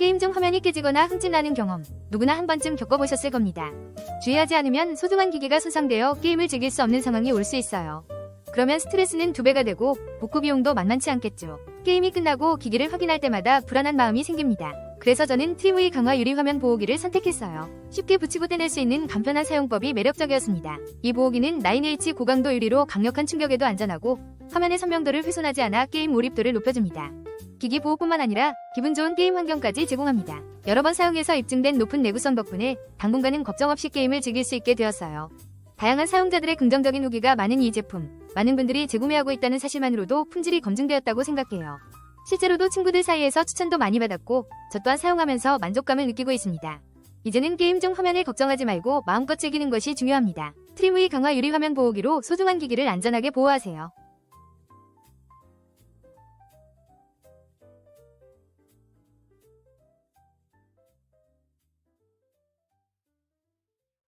게임 중 화면이 깨지거나 흠집나는 경험 누구나 한 번쯤 겪어보셨을 겁니다. 주의하지 않으면 소중한 기기가 손상되어 게임을 즐길 수 없는 상황이 올 수 있어요. 그러면 스트레스는 두 배가 되고 복구 비용도 만만치 않겠죠. 게임이 끝나고 기기를 확인할 때마다 불안한 마음이 생깁니다. 그래서 저는 트리무이 강화 유리 화면 보호기를 선택했어요. 쉽게 붙이고 떼낼 수 있는 간편한 사용법이 매력적이었습니다. 이 보호기는 9H 고강도 유리로 강력한 충격에도 안전하고 화면의 선명도를 훼손하지 않아 게임 몰입도를 높여줍니다. 기기 보호뿐만 아니라 기분 좋은 게임 환경까지 제공합니다. 여러 번 사용해서 입증된 높은 내구성 덕분에 당분간은 걱정 없이 게임을 즐길 수 있게 되었어요. 다양한 사용자들의 긍정적인 후기가 많은 이 제품, 많은 분들이 재구매하고 있다는 사실만으로도 품질이 검증되었다고 생각해요. 실제로도 친구들 사이에서 추천도 많이 받았고, 저 또한 사용하면서 만족감을 느끼고 있습니다. 이제는 게임 중 화면을 걱정하지 말고 마음껏 즐기는 것이 중요합니다. 트리무이 강화 유리 화면 보호기로 소중한 기기를 안전하게 보호하세요.